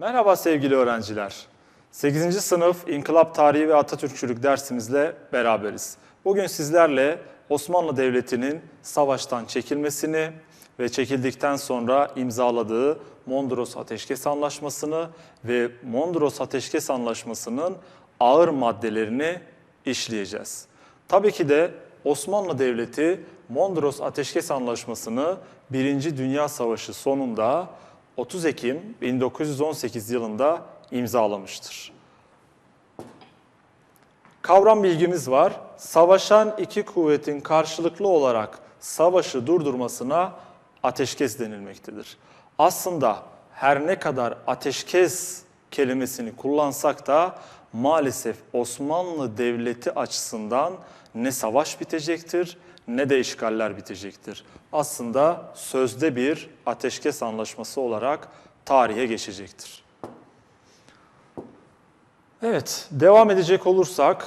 Merhaba sevgili öğrenciler. 8. sınıf İnkılap Tarihi ve Atatürkçülük dersimizle beraberiz. Bugün sizlerle Osmanlı Devleti'nin savaştan çekilmesini ve çekildikten sonra imzaladığı Mondros Ateşkes Anlaşması'nı ve Mondros Ateşkes Anlaşması'nın ağır maddelerini işleyeceğiz. Tabii ki de Osmanlı Devleti Mondros Ateşkes Anlaşması'nı 1. Dünya Savaşı sonunda 30 Ekim 1918 yılında imzalamıştır. Kavram bilgimiz var. Savaşan iki kuvvetin karşılıklı olarak savaşı durdurmasına ateşkes denilmektedir. Aslında her ne kadar ateşkes kelimesini kullansak da maalesef Osmanlı Devleti açısından ne savaş bitecektir ne de işgaller bitecektir. Aslında sözde bir ateşkes anlaşması olarak tarihe geçecektir. Evet, devam edecek olursak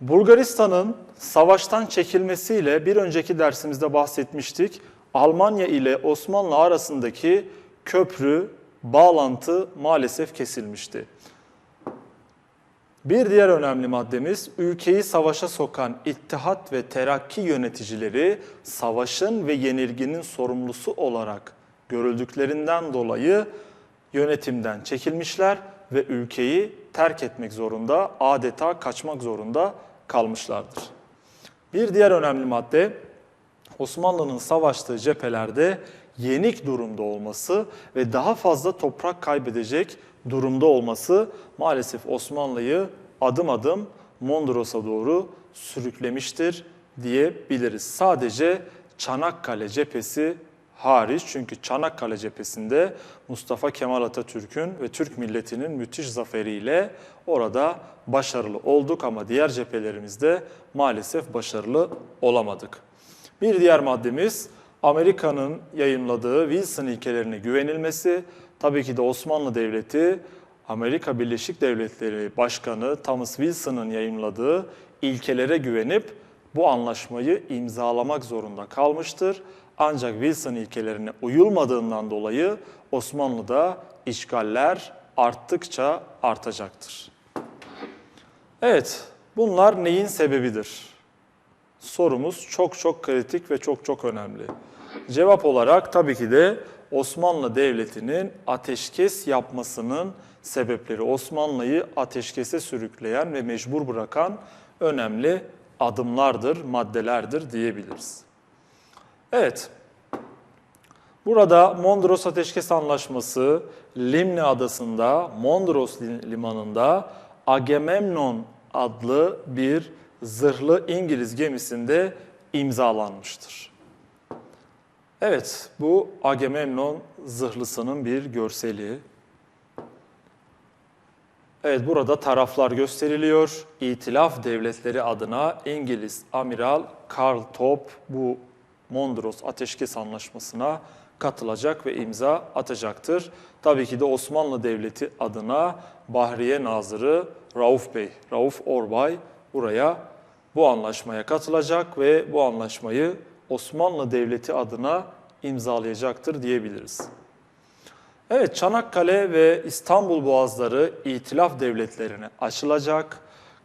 Bulgaristan'ın savaştan çekilmesiyle bir önceki dersimizde bahsetmiştik. Almanya ile Osmanlı arasındaki köprü, bağlantı maalesef kesilmişti. Bir diğer önemli maddemiz ülkeyi savaşa sokan İttihat ve Terakki yöneticileri savaşın ve yenilginin sorumlusu olarak görüldüklerinden dolayı yönetimden çekilmişler ve ülkeyi terk etmek zorunda, adeta kaçmak zorunda kalmışlardır. Bir diğer önemli madde Osmanlı'nın savaştığı cephelerde yenik durumda olması ve daha fazla toprak kaybedecek durumda olması maalesef Osmanlı'yı adım adım Mondros'a doğru sürüklemiştir diyebiliriz. Sadece Çanakkale cephesi hariç çünkü Çanakkale cephesinde Mustafa Kemal Atatürk'ün ve Türk milletinin müthiş zaferiyle orada başarılı olduk ama diğer cephelerimizde maalesef başarılı olamadık. Bir diğer maddemiz Amerika'nın yayınladığı Wilson ilkelerine güvenilmesi. Tabii ki de Osmanlı Devleti Amerika Birleşik Devletleri Başkanı Thomas Wilson'ın yayınladığı ilkelere güvenip bu anlaşmayı imzalamak zorunda kalmıştır. Ancak Wilson ilkelerine uyulmadığından dolayı Osmanlı'da işgaller arttıkça artacaktır. Evet, bunlar neyin sebebidir? Sorumuz çok çok kritik ve çok çok önemli. Cevap olarak tabii ki de Osmanlı Devleti'nin ateşkes yapmasının sebepleri, Osmanlı'yı ateşkese sürükleyen ve mecbur bırakan önemli adımlardır, maddelerdir diyebiliriz. Evet, burada Mondros Ateşkes Anlaşması Limni Adası'nda, Mondros Limanı'nda Agamemnon adlı bir zırhlı İngiliz gemisinde imzalanmıştır. Evet, bu Agamemnon zırhlısının bir görseli. Evet, burada taraflar gösteriliyor. İtilaf devletleri adına İngiliz Amiral Karl Top bu Mondros Ateşkes Anlaşması'na katılacak ve imza atacaktır. Tabii ki de Osmanlı Devleti adına Bahriye Nazırı Rauf Bey, Rauf Orbay buraya bu anlaşmaya katılacak ve bu anlaşmayı Osmanlı Devleti adına imzalayacaktır diyebiliriz. Evet, Çanakkale ve İstanbul boğazları itilaf devletlerine açılacak,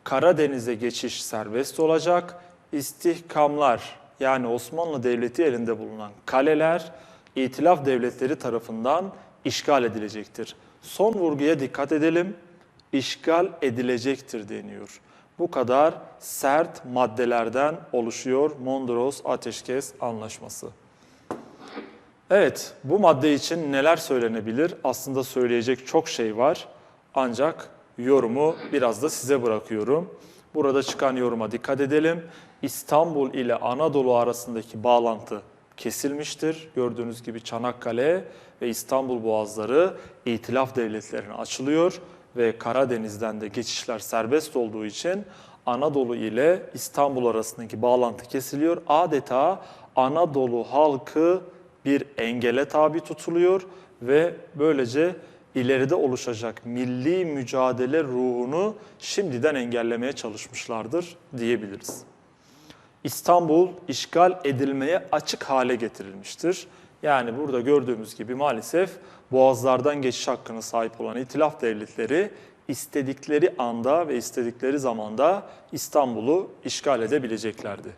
Karadeniz'e geçiş serbest olacak, istihkamlar yani Osmanlı Devleti elinde bulunan kaleler itilaf devletleri tarafından işgal edilecektir. Son vurguya dikkat edelim, işgal edilecektir deniyor. Bu kadar sert maddelerden oluşuyor Mondros Ateşkes Anlaşması. Evet, bu madde için neler söylenebilir? Aslında söyleyecek çok şey var. Ancak yorumu biraz da size bırakıyorum. Burada çıkan yoruma dikkat edelim. İstanbul ile Anadolu arasındaki bağlantı kesilmiştir. Gördüğünüz gibi Çanakkale ve İstanbul boğazları itilaf devletlerine açılıyor ve Karadeniz'den de geçişler serbest olduğu için Anadolu ile İstanbul arasındaki bağlantı kesiliyor. Adeta Anadolu halkı bir engele tabi tutuluyor ve böylece ileride oluşacak milli mücadele ruhunu şimdiden engellemeye çalışmışlardır diyebiliriz. İstanbul işgal edilmeye açık hale getirilmiştir. Yani burada gördüğümüz gibi maalesef boğazlardan geçiş hakkına sahip olan itilaf devletleri istedikleri anda ve istedikleri zamanda İstanbul'u işgal edebileceklerdi.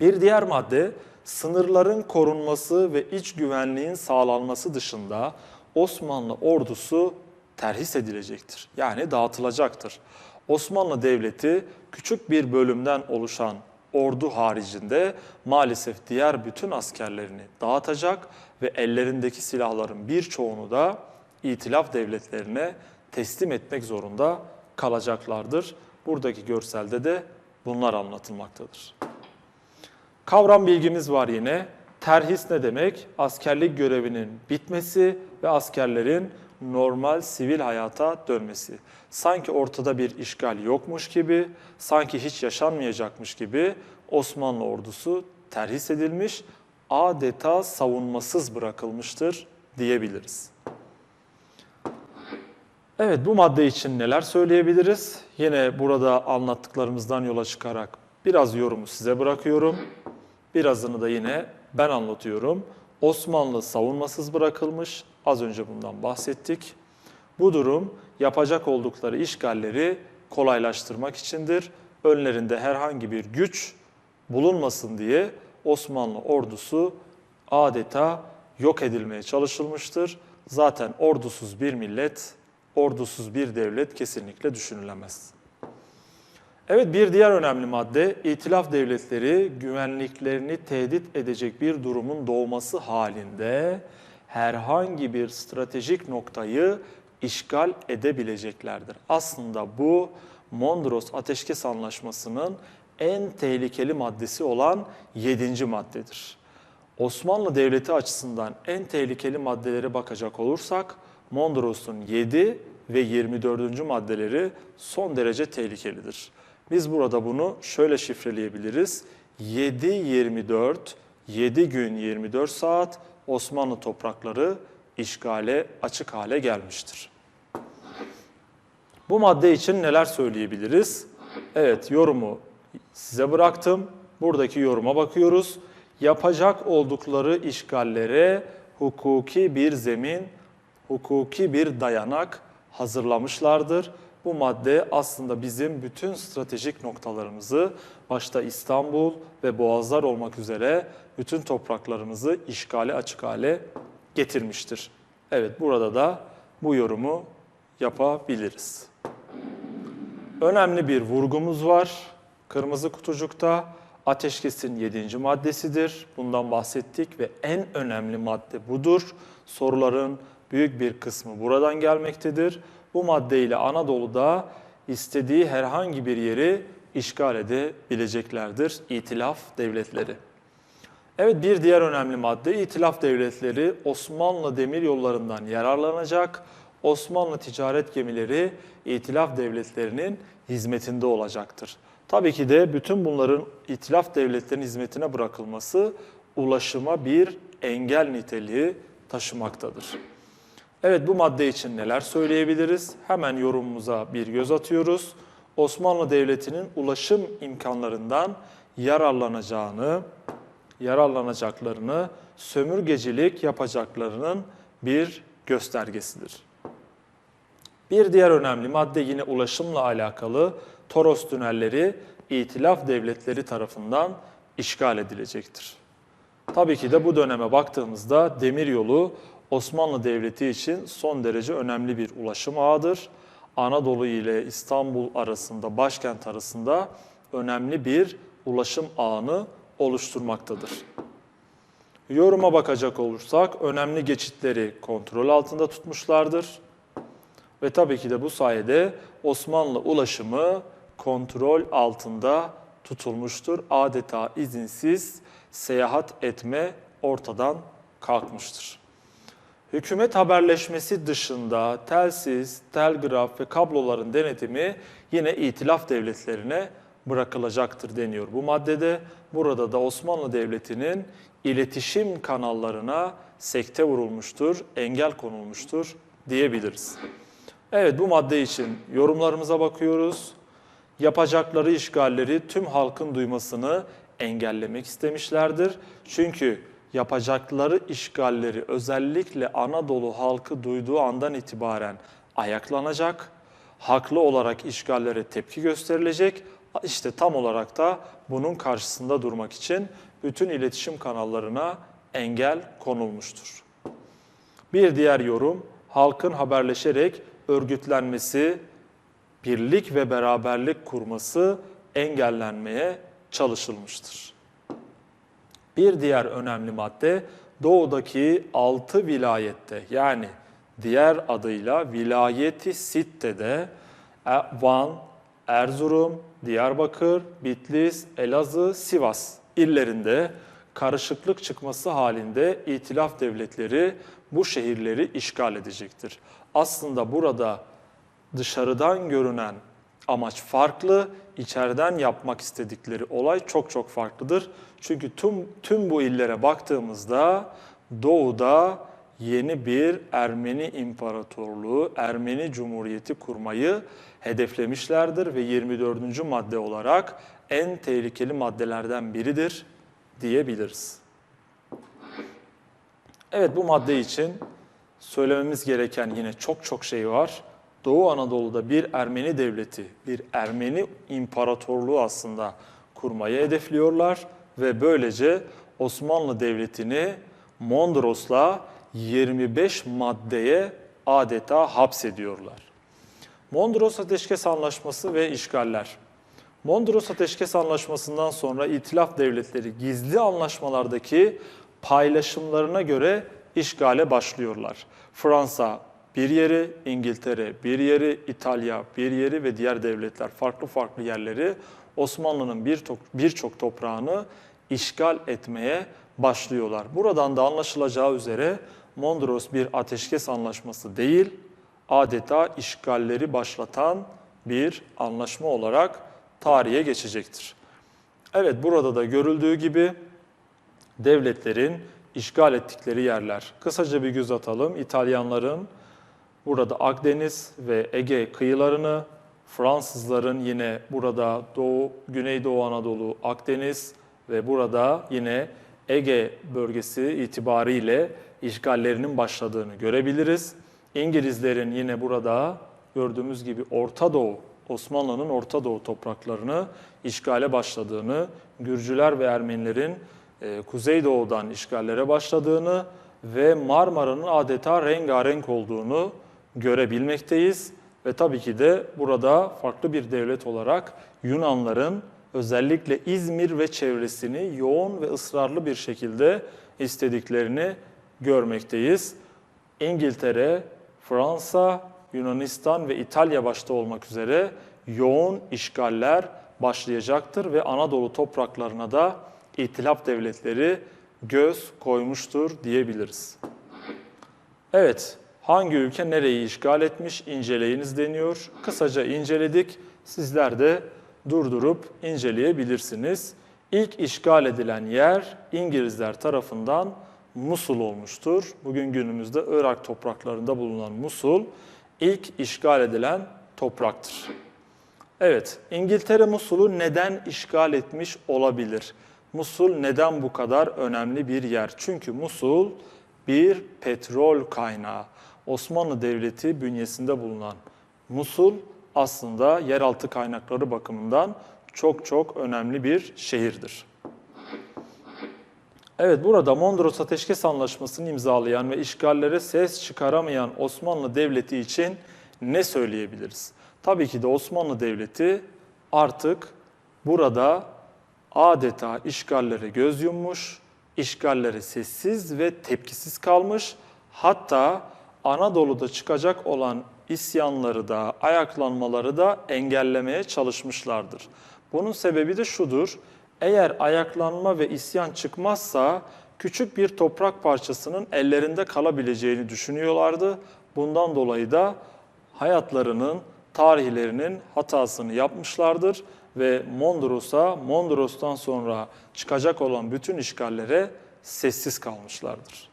Bir diğer madde sınırların korunması ve iç güvenliğin sağlanması dışında Osmanlı ordusu terhis edilecektir. Yani dağıtılacaktır. Osmanlı Devleti küçük bir bölümden oluşan ordu haricinde maalesef diğer bütün askerlerini dağıtacak ve ellerindeki silahların birçoğunu da itilaf devletlerine teslim etmek zorunda kalacaklardır. Buradaki görselde de bunlar anlatılmaktadır. Kavram bilgimiz var yine. Terhis ne demek? Askerlik görevinin bitmesi ve askerlerin normal sivil hayata dönmesi. Sanki ortada bir işgal yokmuş gibi, sanki hiç yaşanmayacakmış gibi Osmanlı ordusu terhis edilmiş, adeta savunmasız bırakılmıştır diyebiliriz. Evet bu madde için neler söyleyebiliriz? Yine burada anlattıklarımızdan yola çıkarak biraz yorumu size bırakıyorum. Birazını da yine ben anlatıyorum. Osmanlı savunmasız bırakılmış. Az önce bundan bahsettik. Bu durum yapacak oldukları işgalleri kolaylaştırmak içindir. Önlerinde herhangi bir güç bulunmasın diye Osmanlı ordusu adeta yok edilmeye çalışılmıştır. Zaten ordusuz bir millet, ordusuz bir devlet kesinlikle düşünülemez. Evet bir diğer önemli madde itilaf devletleri güvenliklerini tehdit edecek bir durumun doğması halinde herhangi bir stratejik noktayı işgal edebileceklerdir. Aslında bu Mondros Ateşkes Anlaşması'nın en tehlikeli maddesi olan 7. maddedir. Osmanlı Devleti açısından en tehlikeli maddelere bakacak olursak Mondros'un 7 ve 24. maddeleri son derece tehlikelidir. Biz burada bunu şöyle şifreleyebiliriz. 7-24, 7 gün 24 saat Osmanlı toprakları işgale açık hale gelmiştir. Bu madde için neler söyleyebiliriz? Evet yorumu size bıraktım. Buradaki yoruma bakıyoruz. Yapacak oldukları işgallere hukuki bir zemin, hukuki bir dayanak hazırlamışlardır. Bu madde aslında bizim bütün stratejik noktalarımızı başta İstanbul ve Boğazlar olmak üzere bütün topraklarımızı işgale açık hale getirmiştir. Evet burada da bu yorumu yapabiliriz. Önemli bir vurgumuz var. Kırmızı kutucukta ateşkesin 7. maddesidir. Bundan bahsettik ve en önemli madde budur. Soruların büyük bir kısmı buradan gelmektedir. Bu maddeyle Anadolu'da istediği herhangi bir yeri işgal edebileceklerdir itilaf devletleri. Evet bir diğer önemli madde itilaf devletleri Osmanlı demir yollarından yararlanacak. Osmanlı ticaret gemileri itilaf devletlerinin hizmetinde olacaktır. Tabii ki de bütün bunların itilaf devletlerinin hizmetine bırakılması ulaşıma bir engel niteliği taşımaktadır. Evet bu madde için neler söyleyebiliriz? Hemen yorumumuza bir göz atıyoruz. Osmanlı Devleti'nin ulaşım imkanlarından yararlanacağını, yararlanacaklarını, sömürgecilik yapacaklarının bir göstergesidir. Bir diğer önemli madde yine ulaşımla alakalı Toros tünelleri itilaf devletleri tarafından işgal edilecektir. Tabii ki de bu döneme baktığımızda demiryolu Osmanlı Devleti için son derece önemli bir ulaşım ağıdır. Anadolu ile İstanbul arasında, başkent arasında önemli bir ulaşım ağını oluşturmaktadır. Yoruma bakacak olursak önemli geçitleri kontrol altında tutmuşlardır. Ve tabii ki de bu sayede Osmanlı ulaşımı kontrol altında tutulmuştur. Adeta izinsiz seyahat etme ortadan kalkmıştır. Hükümet haberleşmesi dışında telsiz, telgraf ve kabloların denetimi yine itilaf devletlerine bırakılacaktır deniyor. Bu maddede burada da Osmanlı Devleti'nin iletişim kanallarına sekte vurulmuştur, engel konulmuştur diyebiliriz. Evet bu madde için yorumlarımıza bakıyoruz. Yapacakları işgalleri tüm halkın duymasını engellemek istemişlerdir. Çünkü yapacakları işgalleri özellikle Anadolu halkı duyduğu andan itibaren ayaklanacak, haklı olarak işgallere tepki gösterilecek. İşte tam olarak da bunun karşısında durmak için bütün iletişim kanallarına engel konulmuştur. Bir diğer yorum, halkın haberleşerek örgütlenmesi, birlik ve beraberlik kurması engellenmeye çalışılmıştır. Bir diğer önemli madde doğudaki 6 vilayette yani diğer adıyla vilayeti Sitte'de e, Van, Erzurum, Diyarbakır, Bitlis, Elazığ, Sivas illerinde karışıklık çıkması halinde itilaf devletleri bu şehirleri işgal edecektir. Aslında burada dışarıdan görünen amaç farklı, içeriden yapmak istedikleri olay çok çok farklıdır. Çünkü tüm, tüm bu illere baktığımızda doğuda yeni bir Ermeni İmparatorluğu, Ermeni Cumhuriyeti kurmayı hedeflemişlerdir ve 24. madde olarak en tehlikeli maddelerden biridir diyebiliriz. Evet bu madde için söylememiz gereken yine çok çok şey var. Doğu Anadolu'da bir Ermeni devleti, bir Ermeni imparatorluğu aslında kurmayı hedefliyorlar ve böylece Osmanlı Devleti'ni Mondros'la 25 maddeye adeta hapsediyorlar. Mondros Ateşkes Anlaşması ve işgaller. Mondros Ateşkes Anlaşması'ndan sonra itilaf devletleri gizli anlaşmalardaki paylaşımlarına göre işgale başlıyorlar. Fransa bir yeri, İngiltere bir yeri, İtalya bir yeri ve diğer devletler farklı farklı yerleri Osmanlı'nın birçok birçok toprağını işgal etmeye başlıyorlar. Buradan da anlaşılacağı üzere Mondros bir ateşkes anlaşması değil, adeta işgalleri başlatan bir anlaşma olarak tarihe geçecektir. Evet burada da görüldüğü gibi devletlerin işgal ettikleri yerler. Kısaca bir göz atalım. İtalyanların burada Akdeniz ve Ege kıyılarını, Fransızların yine burada Doğu, Güneydoğu Anadolu, Akdeniz ve burada yine Ege bölgesi itibariyle işgallerinin başladığını görebiliriz. İngilizlerin yine burada gördüğümüz gibi Orta Doğu, Osmanlı'nın Orta Doğu topraklarını işgale başladığını, Gürcüler ve Ermenilerin e, Kuzeydoğu'dan işgallere başladığını ve Marmara'nın adeta rengarenk olduğunu görebilmekteyiz. Ve tabii ki de burada farklı bir devlet olarak Yunanların özellikle İzmir ve çevresini yoğun ve ısrarlı bir şekilde istediklerini görmekteyiz. İngiltere, Fransa, Yunanistan ve İtalya başta olmak üzere yoğun işgaller başlayacaktır ve Anadolu topraklarına da İtilaf devletleri göz koymuştur diyebiliriz. Evet, hangi ülke nereyi işgal etmiş inceleyiniz deniyor. Kısaca inceledik. Sizler de durdurup inceleyebilirsiniz. İlk işgal edilen yer İngilizler tarafından Musul olmuştur. Bugün günümüzde Irak topraklarında bulunan Musul ilk işgal edilen topraktır. Evet, İngiltere Musul'u neden işgal etmiş olabilir? Musul neden bu kadar önemli bir yer? Çünkü Musul bir petrol kaynağı. Osmanlı Devleti bünyesinde bulunan Musul aslında yeraltı kaynakları bakımından çok çok önemli bir şehirdir. Evet burada Mondros Ateşkes Anlaşması'nı imzalayan ve işgallere ses çıkaramayan Osmanlı Devleti için ne söyleyebiliriz? Tabii ki de Osmanlı Devleti artık burada adeta işgallere göz yummuş, işgallere sessiz ve tepkisiz kalmış. Hatta Anadolu'da çıkacak olan isyanları da, ayaklanmaları da engellemeye çalışmışlardır. Bunun sebebi de şudur. Eğer ayaklanma ve isyan çıkmazsa küçük bir toprak parçasının ellerinde kalabileceğini düşünüyorlardı. Bundan dolayı da hayatlarının, tarihlerinin hatasını yapmışlardır ve Mondros'a, Mondros'tan sonra çıkacak olan bütün işgallere sessiz kalmışlardır.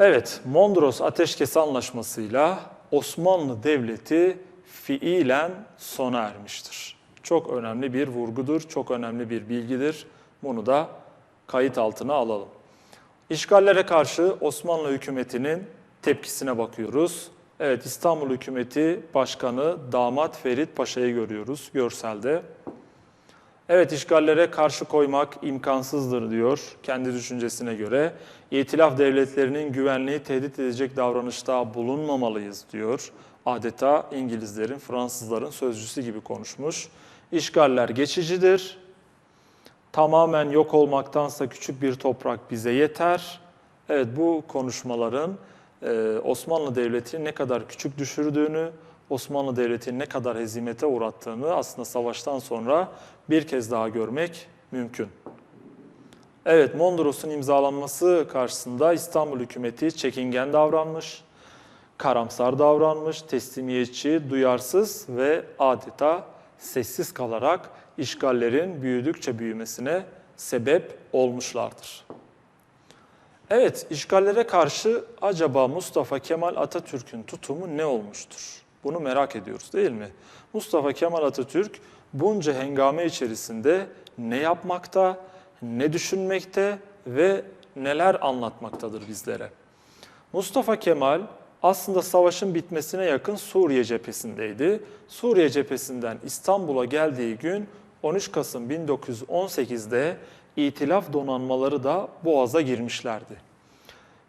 Evet, Mondros Ateşkes Anlaşması'yla Osmanlı Devleti fiilen sona ermiştir. Çok önemli bir vurgudur, çok önemli bir bilgidir. Bunu da kayıt altına alalım. İşgallere karşı Osmanlı hükümetinin tepkisine bakıyoruz. Evet İstanbul hükümeti başkanı damat Ferit Paşa'yı görüyoruz görselde. Evet işgallere karşı koymak imkansızdır diyor kendi düşüncesine göre. İtilaf devletlerinin güvenliği tehdit edecek davranışta bulunmamalıyız diyor. Adeta İngilizlerin, Fransızların sözcüsü gibi konuşmuş. İşgaller geçicidir. Tamamen yok olmaktansa küçük bir toprak bize yeter. Evet bu konuşmaların e, Osmanlı Devleti'ni ne kadar küçük düşürdüğünü, Osmanlı Devleti'ni ne kadar hezimete uğrattığını aslında savaştan sonra bir kez daha görmek mümkün. Evet, Mondros'un imzalanması karşısında İstanbul hükümeti çekingen davranmış, karamsar davranmış, teslimiyetçi, duyarsız ve adeta sessiz kalarak işgallerin büyüdükçe büyümesine sebep olmuşlardır. Evet, işgallere karşı acaba Mustafa Kemal Atatürk'ün tutumu ne olmuştur? Bunu merak ediyoruz değil mi? Mustafa Kemal Atatürk bunca hengame içerisinde ne yapmakta, ne düşünmekte ve neler anlatmaktadır bizlere? Mustafa Kemal aslında savaşın bitmesine yakın Suriye cephesindeydi. Suriye cephesinden İstanbul'a geldiği gün 13 Kasım 1918'de İtilaf donanmaları da Boğaz'a girmişlerdi.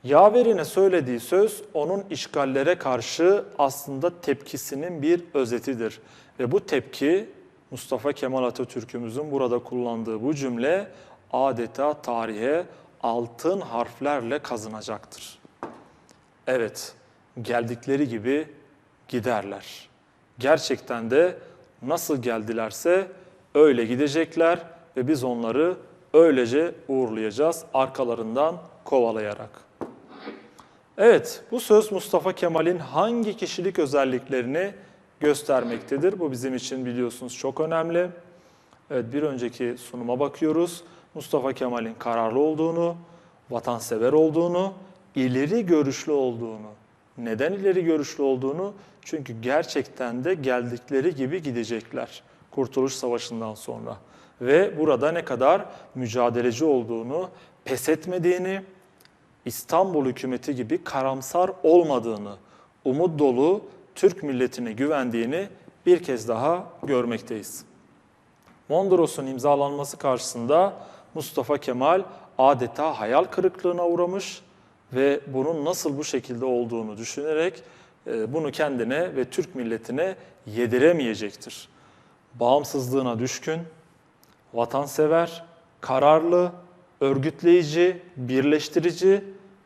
Yaverine söylediği söz onun işgallere karşı aslında tepkisinin bir özetidir. Ve bu tepki Mustafa Kemal Atatürk'ümüzün burada kullandığı bu cümle adeta tarihe altın harflerle kazınacaktır. Evet, geldikleri gibi giderler. Gerçekten de nasıl geldilerse öyle gidecekler ve biz onları öylece uğurlayacağız arkalarından kovalayarak. Evet, bu söz Mustafa Kemal'in hangi kişilik özelliklerini göstermektedir? Bu bizim için biliyorsunuz çok önemli. Evet, bir önceki sunuma bakıyoruz. Mustafa Kemal'in kararlı olduğunu, vatansever olduğunu, ileri görüşlü olduğunu. Neden ileri görüşlü olduğunu? Çünkü gerçekten de geldikleri gibi gidecekler Kurtuluş Savaşı'ndan sonra. Ve burada ne kadar mücadeleci olduğunu, pes etmediğini, İstanbul hükümeti gibi karamsar olmadığını, umut dolu Türk milletine güvendiğini bir kez daha görmekteyiz. Mondros'un imzalanması karşısında Mustafa Kemal adeta hayal kırıklığına uğramış ve bunun nasıl bu şekilde olduğunu düşünerek e, bunu kendine ve Türk milletine yediremeyecektir. Bağımsızlığına düşkün, vatansever, kararlı, örgütleyici, birleştirici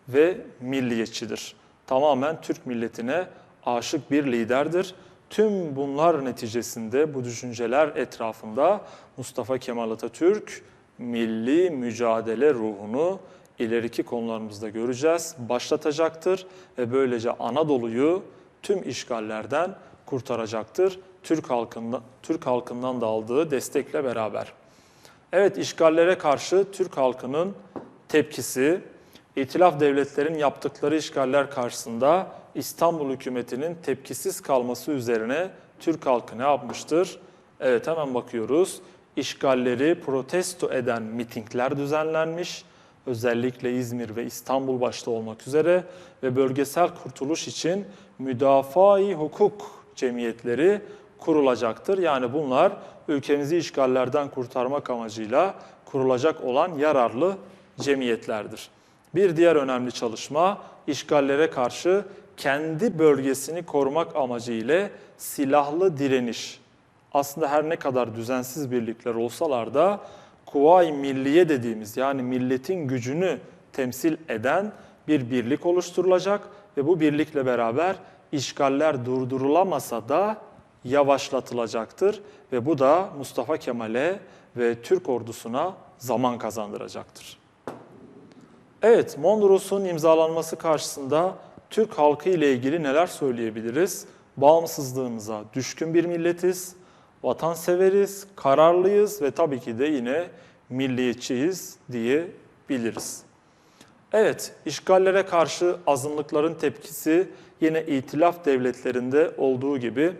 ve milliyetçidir. Tamamen Türk milletine aşık bir liderdir. Tüm bunlar neticesinde bu düşünceler etrafında Mustafa Kemal Atatürk milli mücadele ruhunu ileriki konularımızda göreceğiz, başlatacaktır ve böylece Anadolu'yu tüm işgallerden kurtaracaktır. Türk halkından, Türk halkından da aldığı destekle beraber. Evet işgallere karşı Türk halkının tepkisi, İtilaf devletlerin yaptıkları işgaller karşısında İstanbul hükümetinin tepkisiz kalması üzerine Türk halkı ne yapmıştır? Evet hemen bakıyoruz. İşgalleri protesto eden mitingler düzenlenmiş. Özellikle İzmir ve İstanbul başta olmak üzere ve bölgesel kurtuluş için müdafaa-i hukuk cemiyetleri kurulacaktır. Yani bunlar ülkemizi işgallerden kurtarmak amacıyla kurulacak olan yararlı cemiyetlerdir. Bir diğer önemli çalışma işgallere karşı kendi bölgesini korumak amacıyla silahlı direniş. Aslında her ne kadar düzensiz birlikler olsalar da Kuvayi Milliye dediğimiz yani milletin gücünü temsil eden bir birlik oluşturulacak ve bu birlikle beraber işgaller durdurulamasa da yavaşlatılacaktır ve bu da Mustafa Kemal'e ve Türk ordusuna zaman kazandıracaktır. Evet, Mondros'un imzalanması karşısında Türk halkı ile ilgili neler söyleyebiliriz? Bağımsızlığımıza düşkün bir milletiz, vatanseveriz, kararlıyız ve tabii ki de yine milliyetçiyiz diyebiliriz. Evet, işgallere karşı azınlıkların tepkisi yine itilaf devletlerinde olduğu gibi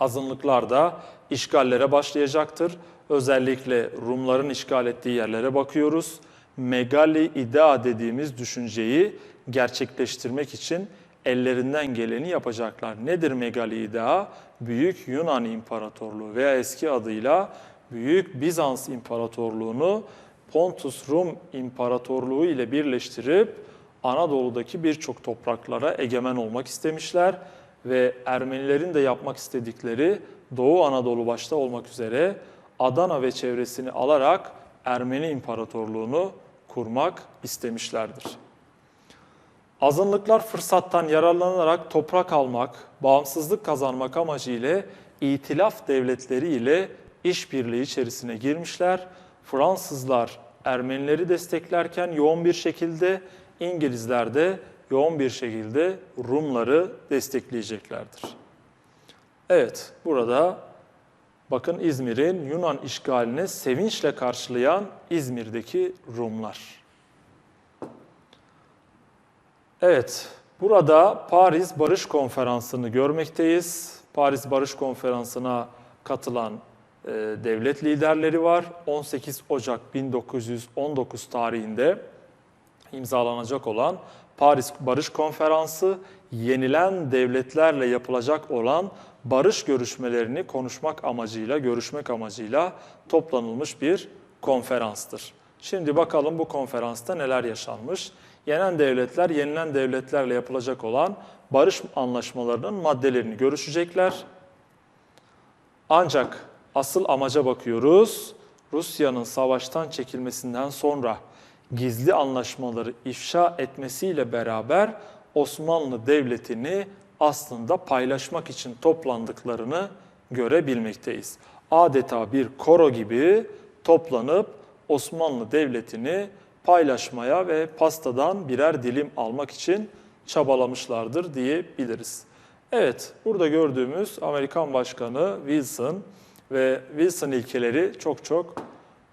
azınlıklar da işgallere başlayacaktır. Özellikle Rumların işgal ettiği yerlere bakıyoruz. megali idea dediğimiz düşünceyi gerçekleştirmek için ellerinden geleni yapacaklar. Nedir megali idea? Büyük Yunan İmparatorluğu veya eski adıyla Büyük Bizans İmparatorluğunu Pontus Rum İmparatorluğu ile birleştirip Anadolu'daki birçok topraklara egemen olmak istemişler ve Ermenilerin de yapmak istedikleri Doğu Anadolu başta olmak üzere Adana ve çevresini alarak Ermeni İmparatorluğunu kurmak istemişlerdir. Azınlıklar fırsattan yararlanarak toprak almak, bağımsızlık kazanmak amacıyla itilaf devletleri ile işbirliği içerisine girmişler. Fransızlar Ermenileri desteklerken yoğun bir şekilde İngilizler de yoğun bir şekilde Rumları destekleyeceklerdir. Evet, burada bakın İzmir'in Yunan işgaline sevinçle karşılayan İzmir'deki Rumlar. Evet, burada Paris Barış Konferansı'nı görmekteyiz. Paris Barış Konferansı'na katılan e, devlet liderleri var. 18 Ocak 1919 tarihinde imzalanacak olan Paris Barış Konferansı yenilen devletlerle yapılacak olan barış görüşmelerini konuşmak amacıyla, görüşmek amacıyla toplanılmış bir konferanstır. Şimdi bakalım bu konferansta neler yaşanmış? Yenen devletler, yenilen devletlerle yapılacak olan barış anlaşmalarının maddelerini görüşecekler. Ancak asıl amaca bakıyoruz. Rusya'nın savaştan çekilmesinden sonra gizli anlaşmaları ifşa etmesiyle beraber Osmanlı Devleti'ni aslında paylaşmak için toplandıklarını görebilmekteyiz. Adeta bir koro gibi toplanıp Osmanlı Devleti'ni paylaşmaya ve pastadan birer dilim almak için çabalamışlardır diyebiliriz. Evet, burada gördüğümüz Amerikan Başkanı Wilson ve Wilson ilkeleri çok çok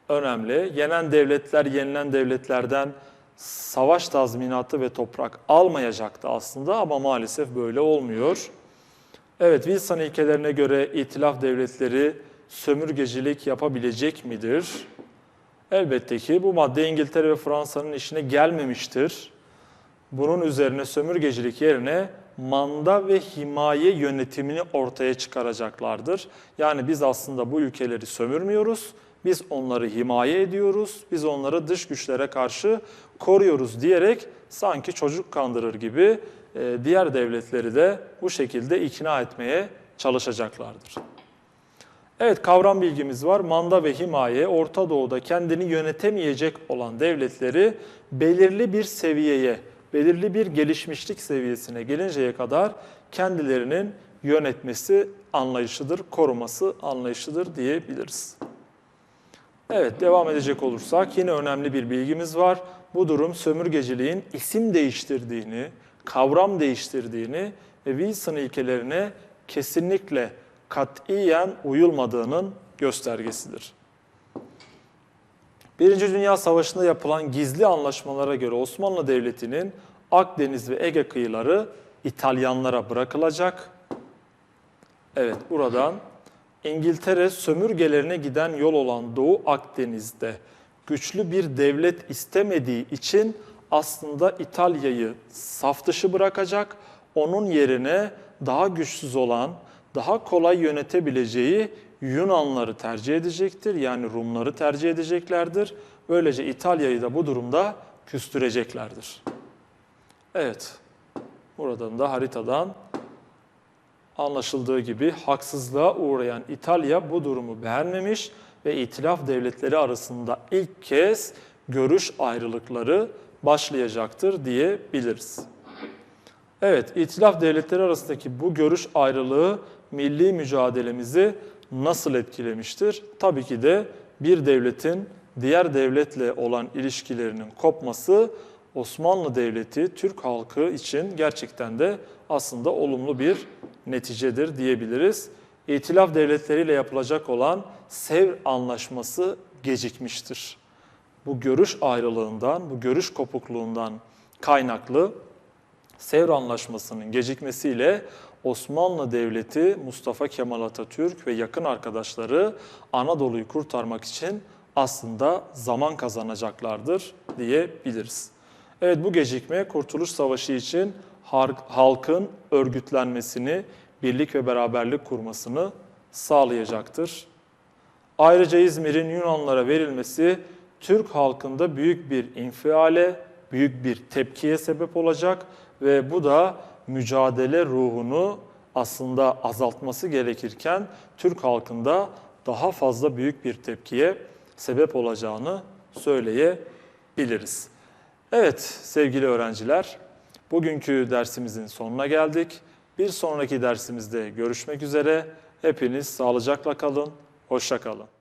önemli. Yenen devletler yenilen devletlerden savaş tazminatı ve toprak almayacaktı aslında ama maalesef böyle olmuyor. Evet, Wilson ilkelerine göre itilaf devletleri sömürgecilik yapabilecek midir? Elbette ki bu madde İngiltere ve Fransa'nın işine gelmemiştir. Bunun üzerine sömürgecilik yerine manda ve himaye yönetimini ortaya çıkaracaklardır. Yani biz aslında bu ülkeleri sömürmüyoruz, biz onları himaye ediyoruz, biz onları dış güçlere karşı koruyoruz diyerek sanki çocuk kandırır gibi e, diğer devletleri de bu şekilde ikna etmeye çalışacaklardır. Evet kavram bilgimiz var. Manda ve himaye Orta Doğu'da kendini yönetemeyecek olan devletleri belirli bir seviyeye, belirli bir gelişmişlik seviyesine gelinceye kadar kendilerinin yönetmesi anlayışıdır, koruması anlayışıdır diyebiliriz. Evet devam edecek olursak yine önemli bir bilgimiz var. Bu durum sömürgeciliğin isim değiştirdiğini, kavram değiştirdiğini ve Wilson ilkelerine kesinlikle katiyen uyulmadığının göstergesidir. Birinci Dünya Savaşı'nda yapılan gizli anlaşmalara göre Osmanlı Devleti'nin Akdeniz ve Ege kıyıları İtalyanlara bırakılacak. Evet buradan İngiltere sömürgelerine giden yol olan Doğu Akdeniz'de güçlü bir devlet istemediği için aslında İtalya'yı saf dışı bırakacak. Onun yerine daha güçsüz olan, daha kolay yönetebileceği Yunanları tercih edecektir. Yani Rumları tercih edeceklerdir. Böylece İtalya'yı da bu durumda küstüreceklerdir. Evet, buradan da haritadan anlaşıldığı gibi haksızlığa uğrayan İtalya bu durumu beğenmemiş ve itilaf devletleri arasında ilk kez görüş ayrılıkları başlayacaktır diyebiliriz. Evet, itilaf devletleri arasındaki bu görüş ayrılığı milli mücadelemizi nasıl etkilemiştir? Tabii ki de bir devletin diğer devletle olan ilişkilerinin kopması Osmanlı Devleti, Türk halkı için gerçekten de aslında olumlu bir neticedir diyebiliriz. İtilaf devletleriyle yapılacak olan Sevr Anlaşması gecikmiştir. Bu görüş ayrılığından, bu görüş kopukluğundan kaynaklı Sevr Anlaşması'nın gecikmesiyle Osmanlı Devleti Mustafa Kemal Atatürk ve yakın arkadaşları Anadolu'yu kurtarmak için aslında zaman kazanacaklardır diyebiliriz. Evet bu gecikme Kurtuluş Savaşı için halkın örgütlenmesini, birlik ve beraberlik kurmasını sağlayacaktır. Ayrıca İzmir'in Yunanlara verilmesi Türk halkında büyük bir infiale, büyük bir tepkiye sebep olacak ve bu da mücadele ruhunu aslında azaltması gerekirken Türk halkında daha fazla büyük bir tepkiye sebep olacağını söyleyebiliriz. Evet sevgili öğrenciler, bugünkü dersimizin sonuna geldik. Bir sonraki dersimizde görüşmek üzere. Hepiniz sağlıcakla kalın, hoşça kalın.